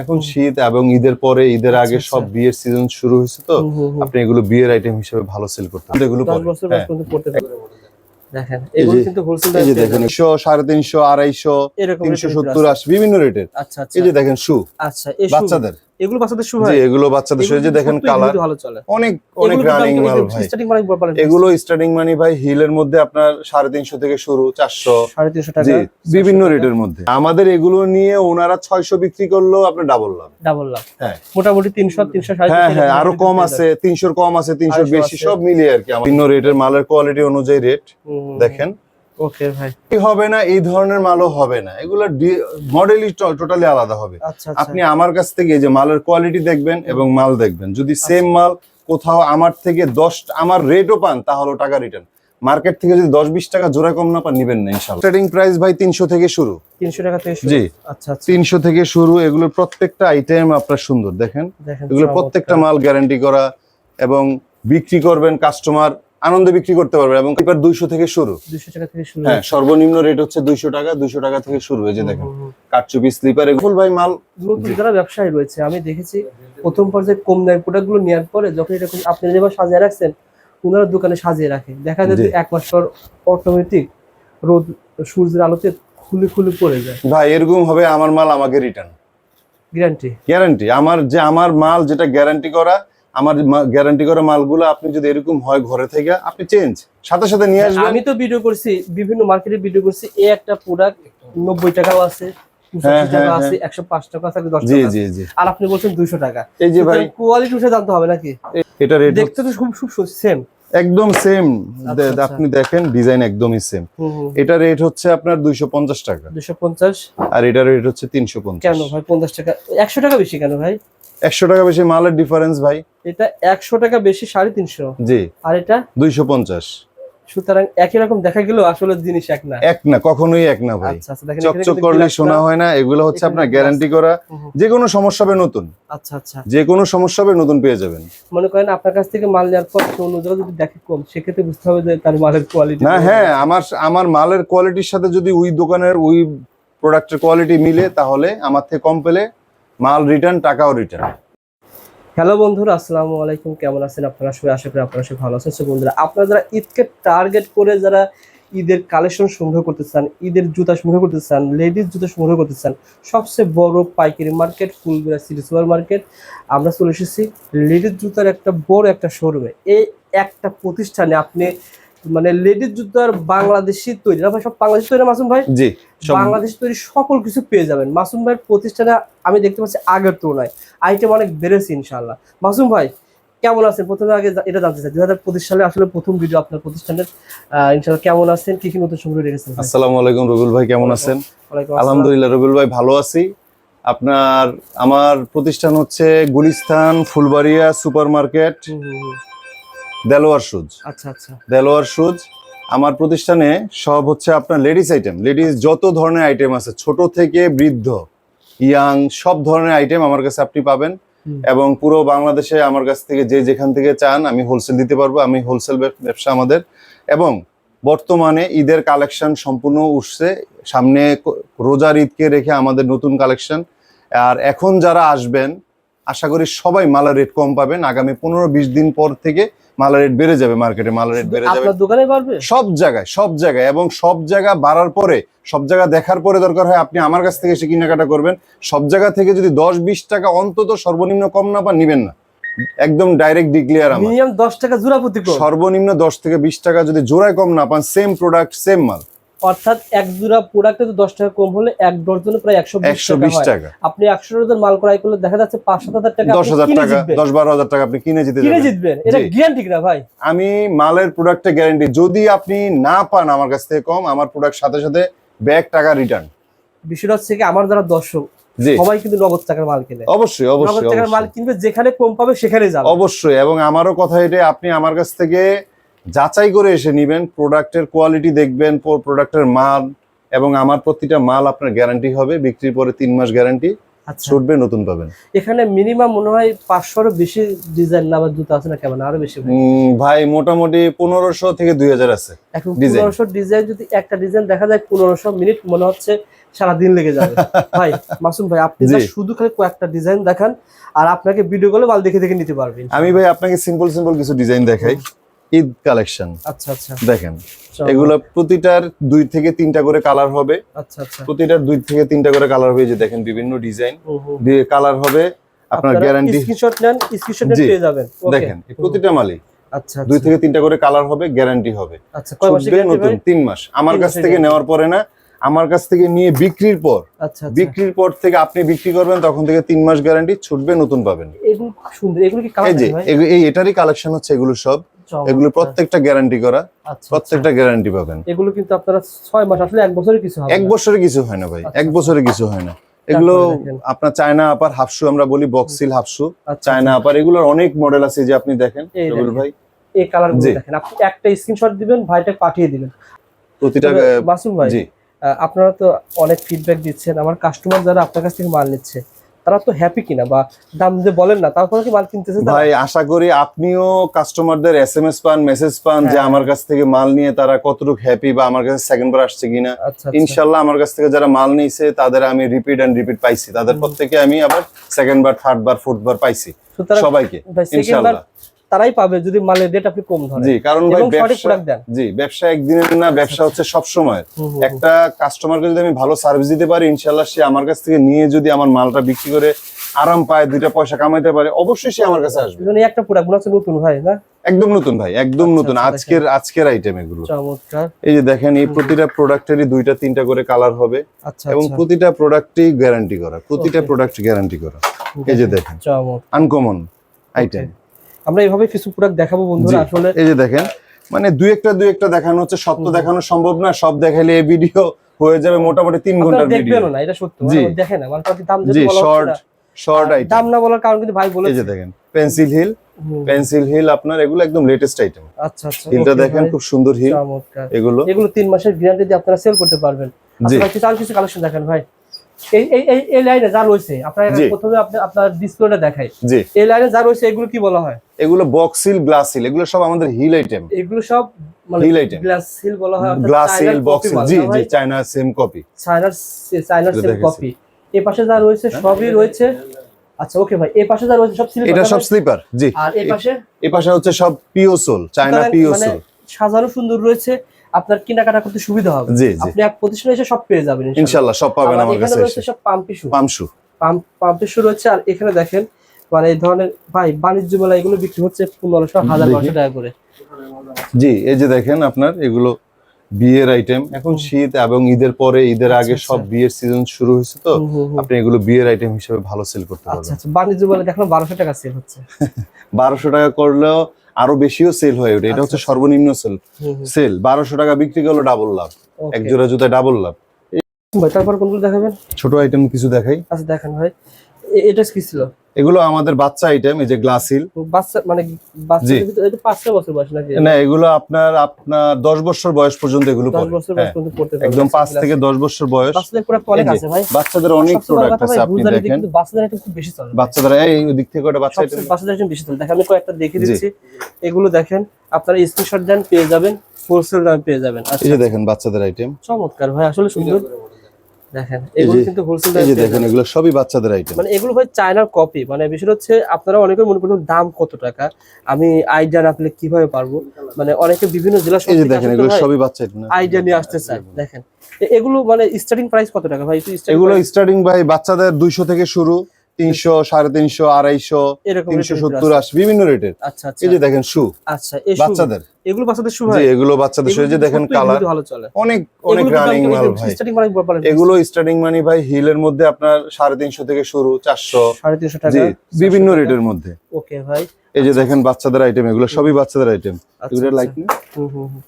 এখন শীত এবং ঈদের পরে ঈদের আচ্ছা, আগে সব আচ্ছা। বিয়ের সিজন শুরু হয়েছে তো। আপনি এগুলো বিয়ের আইটেম হিসেবে ভালো সেল করতে পারেন। এগুলো হ্যাঁ। বিভিন্ন রেটের আচ্ছা আচ্ছা এই যে দেখেন শু আচ্ছা বাচ্চাদের এগুলো বাচ্চাদের শু জি হয় এগুলো বাচ্চাদের শু এই যে দেখেন কালার অনেক অনেক রানিং মাল ভাই। স্টার্টিং মানে এগুলো স্টার্টিং মানি ভাই হিলের মধ্যে আপনার সাড়ে তিনশো থেকে শুরু চারশো। সাড়ে তিনশো টাকা। বিভিন্ন রেটের মধ্যে। আমাদের এগুলো নিয়ে ওনারা ছয়শো বিক্রি করলেও আপনার ডাবল লাভ। ডাবল লাভ। হ্যাঁ। মোটামুটি তিনশো তিনশো সাড়ে হ্যাঁ হ্যাঁ আরও কম আছে তিনশোর কম আছে তিনশোর আড়াইশো বেশি সব মিলিয়ে আর কি। বিভিন্ন রেটের মালের কোয়ালিটি অনুযায়ী রেট দেখেন। ওকে ভাই। হবে না এই ধরনের মালও হবে না। এগুলো মডেলই টোটালি আলাদা হবে। আচ্ছা আচ্ছা। আপনি আমার কাছ থেকে এই যে মালের কোয়ালিটি দেখবেন এবং মাল দেখবেন। যদি সেম মাল কোথাও আমার থেকে দশ আমার রেটও পান তাহলে টাকা রিটার্ন মার্কেট থেকে যদি দশ বিশ টাকা জোড়া কম না পান নিবেন না ইনশাল্লাহ ট্রেডিং প্রাইস ভাই তিনশো থেকে শুরু। তিনশো টাকা থেকে জি। আচ্ছা আচ্ছা। তিনশো থেকে শুরু এগুলোর প্রত্যেকটা আইটেম আপনার সুন্দর দেখেন। এগুলো প্রত্যেকটা মাল গ্যারান্টি করা এবং বিক্রি করবেন কাস্টমার আনন্দে বিক্রি করতে পারবে এবং এবার দুইশো থেকে শুরু। দুশো টাকা থেকে শুরু হ্যাঁ সর্বনিম্ন রেট হচ্ছে দুইশো টাকা দুইশো টাকা থেকে শুরু হয়েছে দেখেন। হুম, হুম, কাটচুপি স্লিপার এগুলো ভাই মাল। নতুন যারা ব্যবসায়ী রয়েছে আমি দেখেছি প্রথম পর্যায়ে কম দামি প্রোডাক্টগুলো নেওয়ার পরে যখন এরকম আপনি যেভাবে সাজিয়ে রাখছেন ওনারা দোকানে সাজিয়ে রাখে। দেখা যায় যে জি। এক মাস পর অটোমেটিক রোদ সূর্যের আলোতে খুলে খুলে পড়ে যায়। ভাই এরকম হবে আমার মাল আমাকে রিটার্ন গ্যারান্টি গ্যারান্টি আমার যে আমার মাল যেটা গ্যারান্টি করা আমার গ্যারান্টি করা মালগুলো আপনি যদি এরকম হয় ঘরে থেকে আপনি চেঞ্জ সাথে সাথে নিয়ে আসবেন। আমি তো ভিডিও করছি বিভিন্ন মার্কেটে ভিডিও করছি এই একটা প্রোডাক্ট নব্বই টাকাও আছে হ্যাঁ, হ্যাঁ, একশো টাকা আর আপনি বলছেন দুইশো এই যে ভাই কোয়ালিটি জানতে হবে নাকি? এটা রেট দেখতে তো খুব খুব সেম একদম সেম আচ্ছা, আচ্ছা। আপনি দেখেন ডিজাইন একদমই সেম এটা রেট হচ্ছে আপনার দুইশো পঞ্চাশ টাকা। দুশো পঞ্চাশ। আর এটা রেট হচ্ছে তিনশো পঞ্চাশ। কেন ভাই পঞ্চাশ টাকা? একশো টাকা বেশি কেন ভাই? একশো টাকা বেশি মালের ডিফারেন্স ভাই। এটা একশো টাকা বেশি সাড়ে তিনশো। জি। আর এটা? দুইশো পঞ্চাশ। সুতরাং একই রকম দেখা গেলেও আসলে জিনিস এক না। এক না কখনোই এক না ভাই। আচ্ছা আচ্ছা চকচক করলে শোনা হয় না এগুলো হচ্ছে আপনার গ্যারান্টি করা। যে কোনো সমস্যা হবে নতুন। আচ্ছা আচ্ছা। যে কোনো সমস্যা হবে নতুন পেয়ে যাবেন। মনে করেন আপনার কাছ থেকে মাল নেওয়ার পর অন্য জায়গায় যদি দেখে কম সেক্ষেত্রে বুঝতে হবে যে তার মালের কোয়ালিটি না হ্যাঁ আমার আমার মালের কোয়ালিটির সাথে যদি ওই দোকানের ওই প্রোডাক্টের কোয়ালিটি মিলে তাহলে আমার থেকে কম পেলে মাল রিটার্ন টাকাও রিটার্ন হ্যালো বন্ধুরা, আসসালামু আলাইকুম। কেমন আছেন আপনারা? সবাই আশা করি আপনারা সবাই ভালো আছেন। So বন্ধুরা, আপনারা যারা ঈদকে টার্গেট করে যারা ঈদের কালেকশন সংগ্রহ করতে চান, ঈদের জুতা সংগ্রহ করতে চান লেডিস জুতা সংগ্রহ করতে চান, সবচেয়ে বড় পাইকারি market Fulbaria city super market আমরা চলে এসেছি লেডিস জুতার একটা বড় একটা শোরুমে এই একটা প্রতিষ্ঠানে আপনি মানে লেডিস জুতার বাংলাদেশি তৈরি। না ভাই সব বাংলাদেশি তৈরি মাসুম ভাই? জি সব বাংলাদেশ তৈরি সকল কিছু পেয়ে যাবেন। মাসুম ভাইয়ের প্রতিষ্ঠানে আমি দেখতে পাচ্ছি আগের তুলনায় আইটেম অনেক বেড়েছে ইনশাল্লাহ মাসুম ভাই কেমন আছেন? প্রথমে আগে এটা জানতে চাই। দুই হাজার পঁচিশ সালে আসলে প্রথম ভিডিও আপনার প্রতিষ্ঠানের ইনশাল্লাহ কেমন আছেন? কি কি নতুন সংগ্রহ রেখেছেন আসসালামু আলাইকুম রবিউল ভাই কেমন আছেন? আলহামদুলিল্লাহ রবিউল ভাই ভালো আছি। আপনার আমার প্রতিষ্ঠান হচ্ছে Gulistan Fulbaria super market. Delwar shoes আচ্ছা আচ্ছা। দেলোয়ার শুজ আমার প্রতিষ্ঠানে সব হচ্ছে আপনার লেডিস আইটেম লেডিস যত ধরনের আইটেম আছে ছোট থেকে বৃদ্ধ ইয়াং সব ধরনের আইটেম আমার কাছে আপনি পাবেন। এবং পুরো বাংলাদেশে আমার কাছ থেকে যে যেখান থেকে চান আমি হোলসেল দিতে পারব আমি হোলসেল ব্যবসা আমাদের। এবং বর্তমানে ঈদের কালেকশন সম্পূর্ণ উঠছে। সামনে রোজার ঈদকে রেখে আমাদের নতুন কালেকশন আর এখন যারা আসবেন আশা করি সবাই মালের রেট কম পাবেন। আগামী পনেরো বিশ দিন পর থেকে মালের রেট বেড়ে যাবে মার্কেটে মালের রেট বেড়ে যাবে। দোকানে সব জায়গায় সব জায়গায় এবং সব জায়গা বাড়ার পরে সব জায়গা দেখার পরে দরকার হয় আপনি আমার কাছ থেকে এসে কেনাকাটা করবেন। সব জায়গা থেকে যদি দশ বিশ টাকা অন্তত সর্বনিম্ন কম না পান নিবেন না। একদম ডাইরেক্ট ডিক্লিয়ার আমার। মিনিমাম দশ টাকা জোড়া প্রতি সর্বনিম্ন দশ থেকে বিশ টাকা যদি জোড়ায় কম না পান সেম প্রোডাক্ট সেম মাল। অর্থাৎ এক জোড়া প্রোডাক্টে তো দশ টাকা কম হলে এক ডজনে প্রায় একশো একশো বিশ টাকা। আপনি একশো ডজন মাল ক্রয় করলে দেখা যাচ্ছে পাঁচ সাত হাজার টাকা দশ হাজার টাকা দশ বারো হাজার টাকা আপনি কিনে জিতে কিনে জিতবেন। এটা গ্যারান্টি না ভাই। আমি মালের প্রোডাক্টের গ্যারান্টি যদি আপনি না পান আমার কাছ থেকে কম আমার প্রোডাক্ট সাথে সাথে ব্যাগ টাকা রিটার্ন বিষয়টা হচ্ছে কি আমার যারা দর্শক সবাই কিন্তু নগদ টাকার মাল কিনে। অবশ্যই নগদ টাকার মাল অবশ্যই। কিনবে যেখানে কম পাবে সেখানে যাবে। অবশ্যই এবং আমারও কথা এটা আপনি আমার কাছ থেকে যাচাই করে এসে নিবেন প্রোডাক্টের কোয়ালিটি দেখবেন প্রোডাক্টের মাল এবং আমার প্রতিটা মাল আপনার গ্যারান্টি হবে বিক্রির পরে তিন মাস গ্যারান্টি আচ্ছা। ছুটবে নতুন পাবেন। এখানে মিনিমাম মনে হয় পাঁচশোরও বেশি ডিজাইন না বা জুতো আছে না কেমন? আরও বেশি ভাই? মোটামুটি পনেরোশো থেকে দুই হাজার আছে এখন। পনেরোশো ডিজাইন যদি একটা ডিজাইন দেখা যায় পনেরোশো মিনিট মনে হচ্ছে সারাদিন লেগে যাবে। ভাই মাসুম ভাই আপনি শুধু খালি কয়েকটা ডিজাইন দেখান আর আপনাকে ভিডিও কলে মাল দেখে দেখে নিতে পারবেন আমি ভাই আপনাকে সিম্পল সিম্পল কিছু ডিজাইন দেখাই। ঈদ কালেকশন। আচ্ছা আচ্ছা। দেখেন এগুলো প্রতিটার দুই থেকে তিনটা করে কালার হবে। আচ্ছা আচ্ছা। প্রতিটার দুই থেকে তিনটা করে কালার হবে যে দেখেন বিভিন্ন ডিজাইন। দিয়ে কালার হবে আপনার গ্যারান্টি স্ক্রিনশট নেন স্ক্রিনশট পেয়ে যাবেন. দেখেন প্রতিটা মালই। আচ্ছা দুই আচ্ছা। থেকে তিনটা করে কালার হবে গ্যারান্টি হবে। আচ্ছা কয় মাসে ছুটবে নতুন তিন মাস। আমার কাছ থেকে নেওয়ার পরে না আমার কাছ থেকে নিয়ে বিক্রির পর আচ্ছা আচ্ছা। বিক্রির পর থেকে আপনি বিক্রি করবেন তখন থেকে তিন মাস গ্যারান্টি ছুটবে নতুন পাবেন। এগুলো সুন্দর এগুলো কি এই যে এই এটারই কালেকশন হচ্ছে এগুলো সব। এগুলো প্রত্যেকটা গ্যারান্টি করা আচ্ছা, আচ্ছা। প্রত্যেকটা গ্যারান্টি পাবেন। এগুলো কিন্তু আপনারা ছয় মাস আসলে এক বছরের কিছু এক বছরে কিছু হয় না ভাই আচ্ছা, এক বছরে কিছু হয় না। এগুলো আপনার চায়না আপার হাফশু আমরা বলি বক্সিল আচ্ছা, চায়না আপার এগুলোর অনেক মডেল আছে যে আপনি দেখেন ভাই। এই কালার দেখেন। আপনি একটা স্ক্রিনশট দিবেন ভাইটা পাঠিয়ে দিবেন। প্রতিটা মাসুম ভাই জি। আপনারা তো অনেক ফিডব্যাক দিচ্ছেন। আমার কাস্টমার যারা আপনার কাছ থেকে মাল নিচ্ছে তারা তো হ্যাপি কিনা বা দাম যে বলেন না তারপরে কি মাল কিনতেছে ভাই আশা করি আপনিও কাস্টমারদের এস এম এস পান মেসেজ পান যে হ্যাঁ। আমার কাছ থেকে মাল নিয়ে তারা কতটুকু হ্যাপি বা আমার কাছে সেকেন্ড বার আসছে কিনা। আচ্ছা আচ্ছা। ইনশাল্লাহ আমার কাছ থেকে যারা মাল নিয়েছে তাদের আমি রিপিট এন্ড রিপিট পাইছি। তাদের প্রত্যেকে আমি আবার সেকেন্ড বার থার্ড বার ফোর্থ বার পাইছি সবাইকে ইনশাআল্লাহ তারাই পাবে যদি মালের রেট আপনি কম ধরেন। জি কারণ ভাই ব্যবসা জি ব্যবসা একদিনের না ব্যবসা হচ্ছে সব সময়। একটা কাস্টমারকে যদি আমি ভালো সার্ভিস দিতে পারি ইনশাল্লাহ সে আমার কাছ থেকে নিয়ে যদি আমার মালটা বিক্রি করে আরাম পায় দুইটা পয়সা কামাইতে পারে অবশ্যই সে আমার কাছে আসবে। একটা প্রোডাক্ট হচ্ছে নতুন ভাই না? একদম নতুন ভাই একদম আচ্ছা, নতুন। আচ্ছা, আজকের আজকের আইটেম এগুলো। চমৎকার। এই যে দেখেন এই প্রতিটা প্রোডাক্টেরই দুইটা তিনটা করে কালার হবে। আচ্ছা এবং প্রতিটা প্রোডাক্টই গ্যারান্টি করা প্রতিটা প্রোডাক্ট গ্যারান্টি করা। এই যে দেখেন। চমৎকার। আনকমন আইটেম আমরা এইভাবে কিছু প্রোডাক্ট দেখাবো বন্ধুরা আসলে এই যে দেখেন মানে দুই একটা দুই একটা দেখানো হচ্ছে তো দেখানো সম্ভব না সব দেখাইলে এই ভিডিও হয়ে যাবে মোটামুটি তিন ঘণ্টার ভিডিও না এটা সত্যি। মানে দেখেন না মানে দাম যদি শর্ট শর্ট আইটেম দাম না বলার কারণ কিন্তু ভাই এই যে দেখেন পেন্সিল হিল পেন্সিল হিল আপনার এগুলো একদম লেটেস্ট আইটেম আচ্ছা আচ্ছা হিলটা দেখেন খুব সুন্দর হিল এগুলো। এগুলো তিন মাসের গ্যারান্টি দিয়ে আপনারা সেল করতে পারবেন। আচ্ছা কিছু আর কিছু কালেকশন দেখেন ভাই। এই এই এই লাইনে যা রয়েছে আপনার প্রথমে আপনি আপনার ডিসপ্লেটা দেখাই। এই লাইনে যা রয়েছে এগুলো কি বলা হয়? এগুলো বক্সিল গ্লাস হিল এগুলো সব আমাদের হিল আইটেম এগুলো সব মানে Heel item. গ্লাস সিল বলা হয় গ্লাস হিল বক্সিল জি জি চায়না সেম কপি এগুলো সেল দেখেছি। কপি এই পাশে যা রয়েছে সবই রয়েছে। আচ্ছা ওকে ভাই এই পাশে যা রয়েছে সব সিল এটা সব স্লিপার জি। আর এই পাশে? এই পাশে হচ্ছে সব পিও সোল চায়না সুতরাং পিও মানে সোল সাজানো সুন্দর রয়েছে। আপনার কেনাকাটা করতে সুবিধা হবে। জি আপনি এক প্রতিষ্ঠানে এসে সব পেয়ে যাবেন ইনশাআল্লাহ। সব পাবেন আমার কাছে সব পাম্পি শু পামসু পাম্প শু রয়েছে আর এখানে দেখেন মানে এই ধরনের ভাই বাণিজ্য মেলা এগুলো বিক্রি হচ্ছে পনেরোশো হাজার। বারোশো টাকা করে। জি এই যে দেখেন আপনার এগুলো বিয়ের আইটেম এখন শীত এবং ঈদের পরে ঈদের আগে আচ্ছা, সব আচ্ছা। বিয়ের সিজন শুরু হয়েছে তো। আপনি এগুলো বিয়ের আইটেম হিসেবে ভালো সেল করতে আচ্ছা পারবেন। আচ্ছা বাণিজ্য মেলা দেখলাম বারোশো টাকা সেল হচ্ছে। বারোশো টাকা করলেও আরও বেশিও সেল হয়ে ওঠে। এটা হচ্ছে আচ্ছা, সর্বনিম্ন সেল। সেল বারোশো টাকা বিক্রি করল ডাবল লাভ। এক জোড়া জুতায় ডাবল লাভ। ভাই তারপর কোনগুলো দেখাবেন? ছোট আইটেম কিছু দেখাই। আচ্ছা দেখেন ভাই। এটা কি ছিল? এগুলো আমাদের বাচ্চা আইটেম এই যে গ্লাস হিল বাচ্চা মানে। এটা পাঁচ ছয় বছর বয়স নাকি? না এগুলো আপনার আপনার দশ বছর বয়স পর্যন্ত এগুলো বছর বয়স হ্যাঁ, পর্যন্ত পড়তে পারবে। একদম পাঁচ আচ্ছা, থেকে দশ বছর বয়স। বাচ্চাদের প্রোডাক্ট অনেক আছে ভাই। বাচ্চাদের অনেক প্রোডাক্ট আছে আপনি দেখেন। কিন্তু বাচ্চাদের একটু খুব বেশি চলে। বাচ্চাদের এই ওই দিক থেকে ওটা বাচ্চা item। বাচ্চাদের একটু বেশি চলে। দেখেন আমি কয়েকটা দেখে দিচ্ছি। এগুলো দেখেন আপনারা স্ক্রিনশট দেন পেয়ে যাবেন হোলসেল দামে পেয়ে যাবেন। আচ্ছা এই যে দেখেন বাচ্চাদের আইটেম চমৎকার ভাই আসলে সুন্দর। দেখেন এগুলো কিন্তু হোলসেল এই যে দেখেন এগুলো সবই বাচ্চাদের আইটেম মানে এগুলো ভাই চায়নার কপি মানে বিষয় হচ্ছে আপনারা অনেকে মনে করুন দাম কত টাকা? আমি আইডিয়া না পেলে কীভাবে পারব? মানে অনেকে বিভিন্ন জেলা এই যে দেখেন এগুলো সবই বাচ্চা আইডিয়া নিয়ে আসতে চায় দেখেন। এগুলো মানে স্টার্টিং প্রাইস কত টাকা ভাই? এগুলো স্টার্টিং ভাই বাচ্চাদের দুইশো থেকে শুরু। তিনশো সাড়ে তিনশো আড়াইশো তিনশো সত্তর। আশি বিভিন্ন রেটের আচ্ছা আচ্ছা। এই যে দেখেন শু আচ্ছা বাচ্চাদের। এগুলো বাচ্চাদের শু ভাই? এগুলো বাচ্চাদের শু যে দেখেন কালার অনেক অনেক রানিং মাল ভাই। এগুলো স্টার্টিং মানি ভাই হিলের মধ্যে আপনার সাড়ে তিনশো থেকে শুরু চারশো। সাড়ে তিনশো টাকা বিভিন্ন রেটের মধ্যে। ওকে ভাই। এই যে দেখেন বাচ্চাদের আইটেম এগুলো সবই বাচ্চাদের আইটেম আচ্ছা, এগুলো আচ্ছা। লাইট।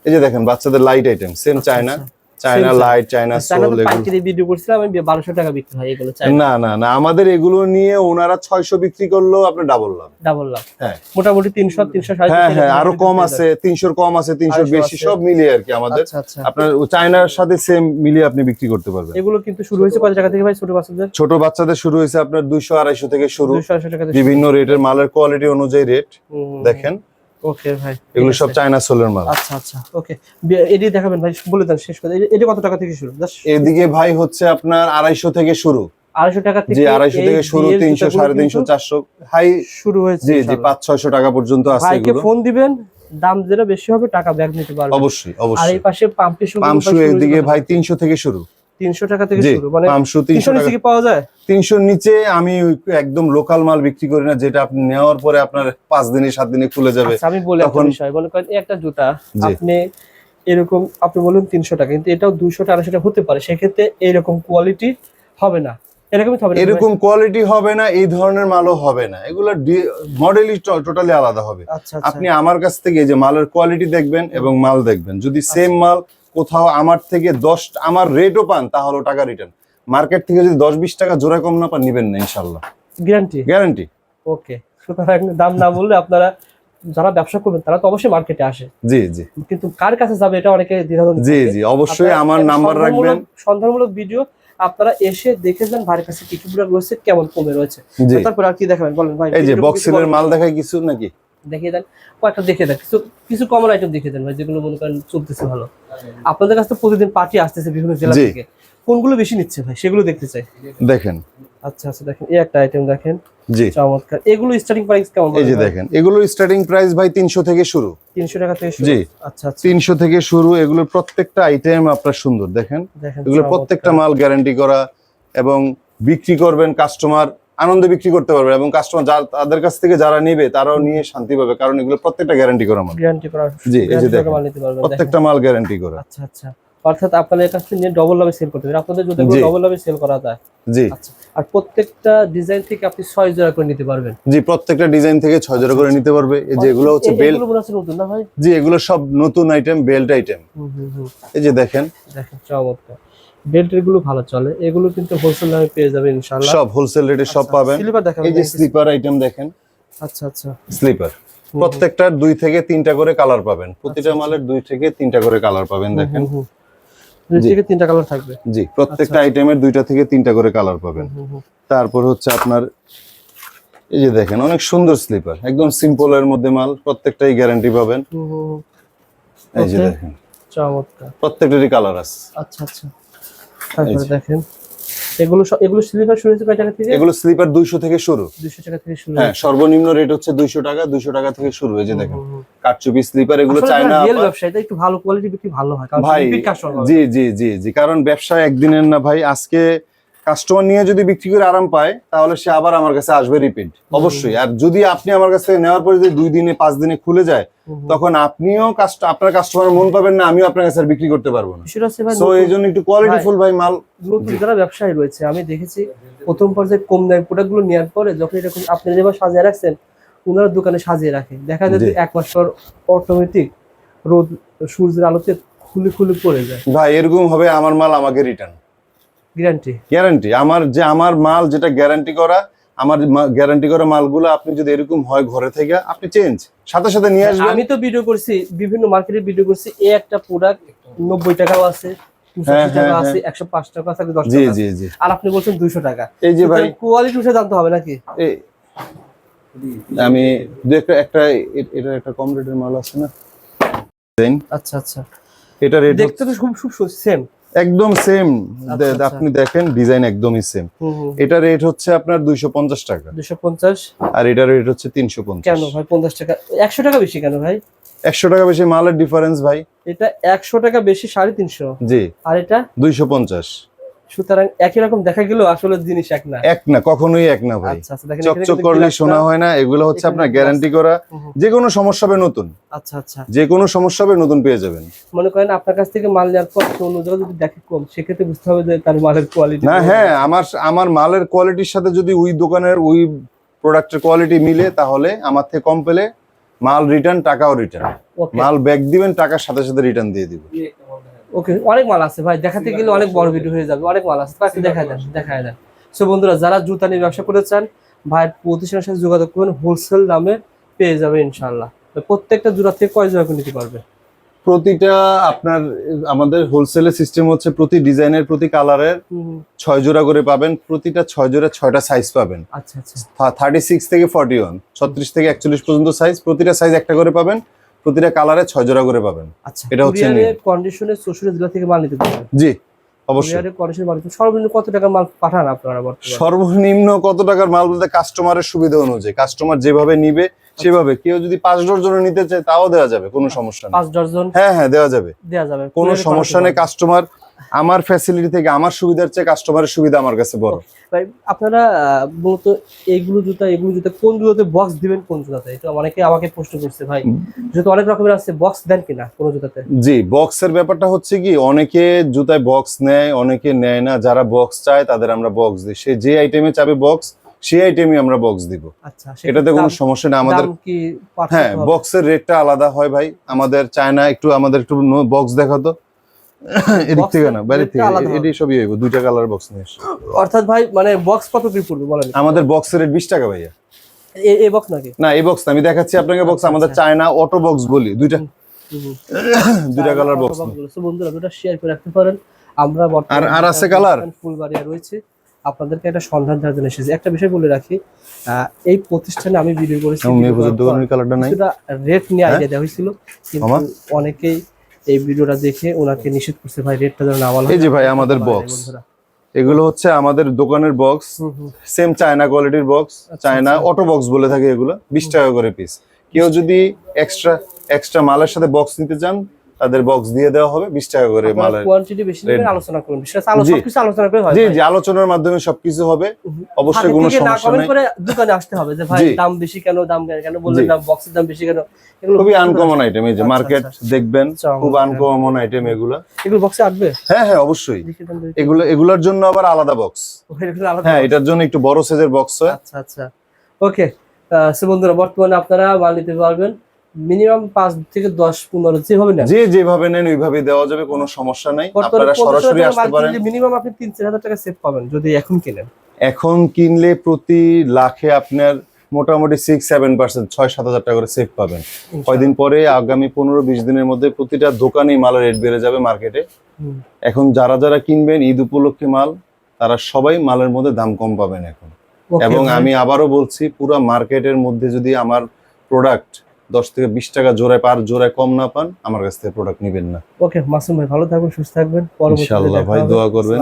এই যে দেখেন বাচ্চাদের লাইট আইটেম সেম আচ্ছা, চায়না আচ্ছা। চায়না লাইট চায়না সোল এগুলো ভিডিও করছিলাম আমি বারোশো টাকা বিক্রি হয় এগুলো চায়না। না না না আমাদের এগুলো নিয়ে ওনারা ছয়শো বিক্রি করলেও আপনি ডাবল লাভ। ডাবল লাভ। হ্যাঁ। মোটামুটি তিনশো তিনশো সাড়ে হ্যাঁ হ্যাঁ আরও কম আছে তিনশোর কম আছে তিনশোর 500 বেশি সব মিলিয়ে আর কি আমাদের। আচ্ছা আচ্ছা। আপনার চায়নার সাথে সেম মিলিয়ে আপনি বিক্রি করতে পারবেন। এগুলো কিন্তু শুরু হয়েছে কত টাকা থেকে ভাই ছোট বাচ্চাদের? ছোট বাচ্চাদের শুরু হয়েছে আপনার দুইশো আড়াইশো থেকে শুরু। বিভিন্ন রেটের মালের কোয়ালিটি অনুযায়ী রেট দেখেন। ওকে ভাই এগুলো সব চায়না সোলের মাল। আচ্ছা আচ্ছা ওকে। এটি দেখাবেন ভাই বলে দেন শেষ করে। এটা কত টাকা থেকে শুরু? এদিকে ভাই হচ্ছে আপনার আড়াইশো থেকে শুরু। আড়াইশো টাকা থেকে জি আড়াইশো থেকে শুরু তিনশো সাড়ে তিনশো চারশো। হাই শুরু হয়েছে জি জি। পাঁচ ছয়শো টাকা পর্যন্ত আছে এগুলো। ফোন দিবেন দাম যেটা বেশি হবে টাকা ব্যাগ নিতে পারবেন। অবশ্যই আর এই পাশে পাম্পটি শুরু পামশু এদিকে ভাই তিনশো থেকে শুরু। তিনশো টাকা থেকে শুরু। মানে নিচে টাকা। কি পাওয়া যায়? তিনশোর নিচে আমি একদম লোকাল মাল বিক্রি করি না যেটা আপনি নেওয়ার পরে আপনার পাঁচ দিনে সাত দিনে খুলে যাবে। আচ্ছা আমি বলি একটা বিষয় মনে একটা জুতা আপনি এরকম আপনি বলুন তিনশো টাকা কিন্তু এটাও দুশো আড়াইশো টাকা হতে পারে সেক্ষেত্রে এরকম কোয়ালিটি হবে না। এরকমই হবে না এরকম কোয়ালিটি হবে না এই ধরনের মালও হবে না। এগুলো মডেলই টোটালি আলাদা হবে। আচ্ছা আচ্ছা। আপনি আমার কাছ থেকে যে মালের কোয়ালিটি দেখবেন এবং মাল দেখবেন। যদি সেম মাল কোথাও আমার থেকে দশ আমার রেটও পান তাহলে টাকা রিটার্ন মার্কেট থেকে যদি দশ বিশ টাকা জোড়া কম না পান নিবেন না ইনশাল্লাহ। গ্যারান্টি গ্যারান্টি ওকে সুতরাং দাম না বললে আপনারা যারা ব্যবসা করবেন তারা তো অবশ্যই মার্কেটে আসে। জি জি। কিন্তু কার কাছে যাবে এটা অনেকে দ্বিধাদ্বন্দ্ব জি জি অবশ্যই আমার নাম্বার রাখবেন। সন্ধানমূলক- ভিডিও আপনারা এসে দেখে যান ভাইয়ের কাছে কি কি প্রোডাক্ট রয়েছে কেমন কমে রয়েছে। তারপর আর কি দেখাবেন? বলেন ভাই এই যে এরকম বক্স কিছু সেলের বলেন। মাল দেখায় কিছু নাকি? দেখিয়ে দেন কয়েকটা দেখিয়ে দেন। কিছু কিছু কমন আইটেম দেখিয়ে দেন ভাই যেগুলো মনে করেন চলতেছে ভালো। আপনাদের কাছে তো প্রতিদিন পার্টি আসতেছে বিভিন্ন জেলা থেকে। কোনগুলো বেশি নিচ্ছে ভাই? সেগুলো দেখতে চাই। দেখেন। আচ্ছা আচ্ছা দেখেন এই একটা আইটেম দেখেন। জি। চমৎকার। এগুলো স্টার্টিং প্রাইস কেমন এই যে দেখেন এগুলোর স্টার্টিং প্রাইস ভাই তিনশো থেকে শুরু। তিনশো টাকা থেকে শুরু? জি। আচ্ছা আচ্ছা। তিনশো থেকে শুরু এগুলোর প্রত্যেকটা আইটেম আপনার সুন্দর দেখেন। দেখেন এগুলো প্রত্যেকটা মাল গ্যারান্টি করা এবং বিক্রি করবেন কাস্টমার আনন্দে বিক্রি করতে পারবে এবং কাস্টমার তাদের কাছ থেকে যারা নিবে তারাও নিয়ে শান্তি পাবে। কারণ এগুলো প্রত্যেকটা গ্যারান্টি করা মাল। গ্যারান্টি করা জি, এই যে প্রত্যেকটা মাল গ্যারান্টি করা। আচ্ছা আচ্ছা। অর্থাৎ আপনাদের কাছ থেকে ডবল লাভে সেল করতে পারেন আপনাদের যদি। ডবল লাভে সেল করা যায়। জি। আচ্ছা আর প্রত্যেকটা ডিজাইন থেকে আপনি ছয় জোড়া করে নিতে পারবেন। জি প্রত্যেকটা ডিজাইন থেকে ছয় জোড়া করে নিতে পারবে। এই যে এগুলো হচ্ছে বেল্ট এগুলো হচ্ছে নতুন না ভাই? জি এগুলো সব নতুন আইটেম বেল্ট আইটেম এই যে দেখেন। দেখেন চমৎকার। বেল্টেরগুলো ভালো চলে। এগুলো কিন্তু হোলসেল দামে পেয়ে যাবেন ইনশাআল্লাহ। সব হোলসেল রেটে সব পাবেন। স্লিপার দেখাবেন এই যে স্লিপার আইটেম দেখেন। আচ্ছা আচ্ছা। স্লিপার প্রত্যেকটার দুই থেকে তিনটা করে কালার পাবেন। প্রতিটা আচ্ছা, মালের দুই থেকে তিনটা করে কালার পাবেন দেখেন। দুই জি। থেকে তিনটা কালার থাকবে। জি প্রত্যেকটা আচ্ছা। আইটেমের দুইটা থেকে তিনটা করে কালার পাবেন। তারপর হচ্ছে আপনার এই যে দেখেন অনেক সুন্দর স্লিপার একদম সিম্পল এর মধ্যে মাল প্রত্যেকটাই গ্যারান্টি পাবেন। এই যে দেখেন। চমৎকার। প্রত্যেকটারই কালার আছে। আচ্ছা আচ্ছা। তারপরে দেখেন। এগুলো এগুলো স্লিপার শুরু কয় টাকা থেকে? এগুলো স্লিপার দুইশো থেকে শুরু। 200 টাকা থেকে শুরু হ্যাঁ সর্বনিম্ন রেট হচ্ছে দুইশো টাকা দুইশো টাকা থেকে শুরু হয়ে যে দেখেন। কাটচুপি স্লিপার এগুলো চায়না রিয়েল ব্যবসায়ীটা একটু ভালো কোয়ালিটি বিক্রি ভালো হয় কারণ জি জি জি জি কারণ ব্যবসা একদিনের না ভাই আজকে কাস্টমার নিয়ে যদি বিক্রি করে আরাম পায় তাহলে সে আবার আমার কাছে আসবে রিপিট অবশ্যই। আর যদি আপনি আমার কাছে নেওয়ার পরে যদি দুই দিনে পাঁচ দিনে খুলে যায়। তখন আপনিও আপনার কাস্টমার মন পাবেন না আমিও আপনার কাছে আর বিক্রি করতে পারব না। এই জন্য একটু কোয়ালিটিফুল ভাই মাল। নতুন যারা ব্যবসায়ী রয়েছে আমি দেখেছি প্রথম পর্যায়ে কম দামি প্রোডাক্টগুলো নেওয়ার পরে যখন এরকম আপনি যেভাবে সাজিয়ে রাখছেন ওনারা দোকানে সাজিয়ে রাখে। দেখা যায় এক মাস পর অটোমেটিক রোদ সূর্যের আলোতে খুলে খুলে পড়ে যায়। ভাই এরকম হবে আমার মাল আমাকে রিটার্ন গ্যারান্টি গ্যারান্টি আমার যে আমার মাল যেটা গ্যারান্টি করা আমার গ্যারান্টি করা মালগুলো আপনি যদি এরকম হয় ঘরে থেকে আপনি চেঞ্জ সাথে সাথে নিয়ে আসবেন। আমি তো ভিডিও করছি বিভিন্ন মার্কেটে ভিডিও করছি এই একটা প্রোডাক্ট নব্বই টাকাও আছে হ্যাঁ, হ্যাঁ, আর আপনি বলছেন দুইশো টাকা। এই যে ভাই কোয়ালিটি উঠে জানতে হবে নাকি? আমি একটা একটা এ- একটা কম রেটের মাল আছে না? আচ্ছা আচ্ছা। এটা রেট দেখতে তো খুব খুব সেম একদম সেম আচ্ছা, আচ্ছা। আপনি দেখেন ডিজাইন একদমই সেম এটা রেট হচ্ছে আপনার দুইশো পঞ্চাশ টাকা। দুশো পঞ্চাশ? আর এটা রেট হচ্ছে তিনশো পঞ্চাশ। কেন ভাই পঞ্চাশ টাকা? একশো টাকা বেশি কেন ভাই? একশো টাকা বেশি মালের ডিফারেন্স ভাই। এটা একশো টাকা বেশি সাড়ে তিনশো। জি। আর এটা? দুইশো পঞ্চাশ। সুতরাং একই রকম দেখা গেল আসলে জিনিস এক না। এক না কখনোই এক না ভাই। আচ্ছা আচ্ছা চকচক করলে শোনা হয় না এগুলো হচ্ছে আপনার গ্যারান্টি করা। যে কোনো সমস্যা হবে নতুন। আচ্ছা আচ্ছা। যে কোনো সমস্যা হবে নতুন পেয়ে যাবেন। মনে করেন আপনার কাছ থেকে মাল নেওয়ার পর অন্য জায়গায় যদি দেখে কম সেক্ষেত্রে বুঝতে হবে যে তার মালের কোয়ালিটি না হ্যাঁ আমার আমার মালের কোয়ালিটির সাথে যদি ওই দোকানের ওই প্রোডাক্টের কোয়ালিটি মিলে তাহলে আমার থেকে কম পেলে মাল রিটার্ন টাকাও রিটার্ন মাল ব্যাক দিবেন টাকার সাথে সাথে রিটার্ন দিয়ে দিব ওকে অনেক মাল আছে ভাই দেখাতে গেলে অনেক বড় ভিডিও হয়ে যাবে অনেক মাল আছে। তাকে দেখায় দেন দেখায় দেন। সো বন্ধুরা যারা জুতা নিয়ে ব্যবসা করতে চান ভাইয়ের প্রতিষ্ঠানের সাথে যোগাযোগ করবেন হোলসেল দামে পেয়ে যাবে ইনশাল্লাহ প্রত্যেকটা জোড়া থেকে কয় জোড়া নিতে পারবে? প্রতিটা আপনার আমাদের হোলসেলের সিস্টেম হচ্ছে প্রতি ডিজাইনের প্রতি কালারের ছয় জোড়া করে পাবেন প্রতিটা ছয় জোড়া ছয়টা সাইজ পাবেন। আচ্ছা আচ্ছা। থার্টি সিক্স থেকে ফর্টি ওয়ান ছত্রিশ থেকে একচল্লিশ পর্যন্ত সাইজ প্রতিটা সাইজ একটা করে পাবেন। প্রতিটা কালারে ছয় জোড়া করে পাবেন। আচ্ছা এটা হচ্ছে কন্ডিশনে চৌষট্টি জেলা থেকে মাল নিতে পারবেন? জি সর্বনিম্ন কত মাল পাঠান আপনারা সর্বনিম্ন কত টাকার মাল বলতে কাস্টমারের সুবিধা অনুযায়ী কাস্টমার যেভাবে নিবে সেভাবে। কেউ যদি পাঁচ ডজন নিতে চায় তাও দেওয়া যাবে কোনো সমস্যা নেই। পাঁচ ডজন হ্যাঁ হ্যাঁ দেওয়া যাবে। দেওয়া যাবে। কোনো সমস্যা নেই কাস্টমার আমার ফ্যাসিলিটি থেকে আমার সুবিধার চেয়ে কাস্টমারের সুবিধা আমার কাছে বড়। ভাই আপনারা মূলত এইগুলো জুতা এগুলো জুতা কোন জুতাতে বক্স দিবেন কোন জুতাতে? এটা অনেকে আমাকে প্রশ্ন করছে ভাই। জুতো অনেক রকমের আছে বক্স দেন কিনা কোন জুতাতে? জি বক্সের ব্যাপারটা হচ্ছে কি অনেকে জুতায় বক্স নেয় অনেকে নেয় না। যারা বক্স চায় তাদের আমরা বক্স দিই। সে যে আইটেমে চাবে বক্স সেই আইটেমই আমরা বক্স দিব। আচ্ছা এটাতে কোনো সমস্যা নেই। আমাদের হ্যাঁ বক্সের রেটটা আলাদা হয় ভাই। আমাদের চায়না একটু আমাদের একটু বক্স দেখাতো। এদিক থেকে না বাইরে থেকে। এটি সবই হইব দুইটা কালার বক্স নিয়ে। অর্থাৎ ভাই মানে বক্স কত কি পড়বে বলেন আমাদের বক্সের রেট বিশ টাকা ভাইয়া। এই বক্স নাকি? না এই বক্স আমি দেখাচ্ছি আপনাকে বক্স আমাদের। চায়না অটো বক্স বলি দুইটা। দুইটা কালার বক্স বন্ধুরা দুটো শেয়ার করে রাখতে পারেন। আমরা আর- আর আছে colour? ফুলবাড়িয়া রয়েছে। আপনাদেরকে একটা সন্ধান দেওয়ার জন্য এসেছি। একটা বিষয় বলে রাখি এই প্রতিষ্ঠানে আমি ভিডিও করেছি দোকানের কালারটা নাই? রেট নিয়ে হ্যাঁ? আইডিয়া দেওয়া হয়েছিল। কিন্তু অনেকেই এই ভিডিওটা দেখে ওনাকে নিষেধ করছে ভাই রেটটা যেন না বলা এই যে ভাই আমাদের বক্স এগুলো হচ্ছে আমাদের দোকানের বক্স। সেম চায়না কোয়ালিটির বক্স আচ্ছা, চায়না আচ্ছা। অটো বক্স বলে থাকে এগুলো। বিশ টাকা করে পিস কেউ যদি এক্সট্রা এক্সট্রা মালের সাথে বক্স নিতে চান তাদের বক্স দিয়ে দেওয়া হবে বিশ টাকা করে আপনারা মালের কোয়ান্টিটি বেশি নেবেন আলোচনা করুন। বিশেষ করে জি। সবকিছু আলোচনা করে হয় জি জি আলোচনার মাধ্যমে সবকিছু হবে। অবশ্যই কোনো সমস্যা নেই। করে দোকানে আসতে হবে যে ভাই দাম বেশি কেন দাম কেন বললেন। দাম বক্সের দাম বেশি কেন? এগুলো খুবই আনকমন আইটেম এই যে আচ্ছা, মার্কেট আচ্ছা। দেখবেন খুব আনকমন আইটেম এগুলা। এগুলো বক্সে আসবে? হ্যাঁ হ্যাঁ অবশ্যই। এগুলো এগুলোর জন্য আবার আলাদা বক্স হ্যাঁ এটার জন্য একটু বড় সাইজের বক্স হয়। আচ্ছা আচ্ছা। ওকে সে বন্ধুরা বর্তমানে আপনারা মাল নিতে পারবেন। মিনিমাম পাঁচ থেকে দশ পনেরো যেভাবে নেন। যে যেভাবে নেন ওইভাবে দেওয়া যাবে কোনো সমস্যা নাই। আপনারা সরাসরি আসতে পারেন। মিনিমাম আপনি তিন চার হাজার টাকা সেভ পাবেন যদি এখন কিনেন। এখন কিনলে প্রতি লাখে আপনার মোটামুটি সিক্স সেভেন পার্সেন্ট ছয় সাত হাজার টাকা করে সেভ পাবেন। কয়দিন পরে আগামী পনেরো বিশ দিনের মধ্যে প্রতিটা দোকানেই মালের রেট বেড়ে যাবে মার্কেটে এখন যারা যারা কিনবেন ঈদ উপলক্ষে মাল তারা সবাই মালের মধ্যে দাম কম পাবেন এখন। এবং আমি আবারও বলছি পুরো মার্কেটের মধ্যে যদি আমার প্রোডাক্ট দশ থেকে বিশ টাকা জোড়ায় পার জোড়ায় কম না পান আমার কাছ থেকে প্রোডাক্ট নিবেন না। ওকে মাসুম ভাই ভালো থাকবেন সুস্থ থাকবেন। ইনশাআল্লাহ ভাই, দোয়া করবেন।